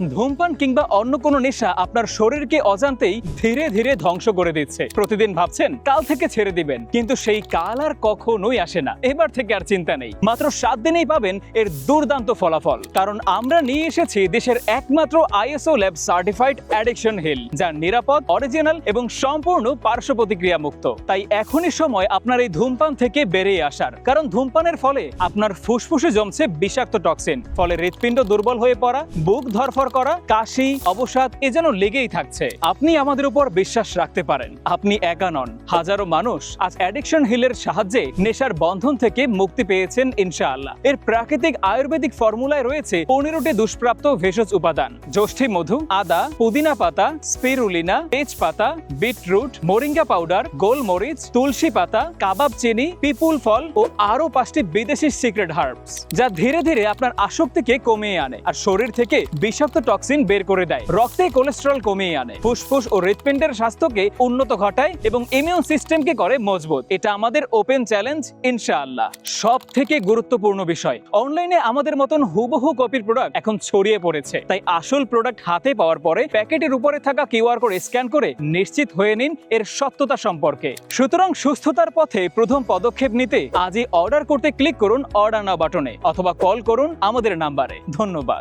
ধূমপান কিংবা অন্য কোনো নেশা আপনার শরীরকে অজান্তেই ধীরে ধীরে ধ্বংস করে দিচ্ছে। প্রতিদিন ভাবছেন, কাল থেকে ছেড়ে দিবেন, কিন্তু সেই কাল আর কখনোই আসে না। এবার থেকে আর চিন্তা নেই। মাত্র সাত দিনেই পাবেন এর দুর্দান্ত ফলাফল। কারণ আমরা নিয়ে এসেছি দেশের একমাত্র ISO lab certified addiction heal, যা নিরাপদ, অরিজিনাল এবং সম্পূর্ণ পার্শ্ব প্রতিক্রিয়া মুক্ত। তাই এখনই সময় আপনার এই ধূমপান থেকে বেরিয়ে আসার। কারণ ধূমপানের ফলে আপনার ফুসফুসে জমছে বিষাক্ত টক্সিন, ফলে হৃৎপিণ্ড দুর্বল হয়ে পড়া, বুক ধরফর করা, কাশি, অবসাদ, এ যেন লেগেই থাকছে। আপনি আমাদের উপর বিশ্বাস রাখতে পারেন। আপনি একা নন। হাজারো মানুষ আজ অ্যাডিকশন হিলের সাহায্যে নেশার বন্ধন থেকে মুক্তি পেয়েছেন ইনশাআল্লাহ। এর প্রাকৃতিক আয়ুর্বেদিক ফর্মুলায় রয়েছে পনেরোটি দুষ্প্রাপ্ত ভেষজ উপাদান। জ্যোষ্ঠী মধু, আদা, পুদিনা পাতা, স্পিরুলিনা, তেজপাতা, বিটরুট, মোরিঙ্গা পাউডার, গোলমরিচ, তুলসী পাতা, কাবাব চিনি, পিপুল ফল ও আরও পাঁচটি বিদেশি সিক্রেট হার্বস, যা ধীরে ধীরে আপনার আসক্তিকে কমিয়ে আনে। আর শরীর থেকে বিষাক্ত টক্সিন বের করে দেয়। রক্তে কোলেস্টেরল কমিয়ে আনে। ফুসফুস ও হৃৎপিণ্ডের স্বাস্থ্যকে উন্নত ঘটায় এবং ইমিউন সিস্টেমকে করে মজবুত। এটা আমাদের ওপেন চ্যালেঞ্জ ইনশাআল্লাহ। সব থেকে গুরুত্বপূর্ণ বিষয় অনলাইনে আমাদের মতন হুবহু কপির প্রোডাক্ট এখন ছড়িয়ে পড়েছে। তাই আসল প্রোডাক্ট হাতে পাওয়ার পরে প্যাকেটের উপরে থাকা কিউআর কোড স্ক্যান করে নিশ্চিত হয়ে নিন এর সত্যতা সম্পর্কে। সুতরাং সুস্থতার পথে প্রথম পদক্ষেপ নিতে আজই অর্ডার করতে ক্লিক করুন অর্ডার না বাটনে অথবা কল করুন আমাদের নাম্বারে ধন্যবাদ।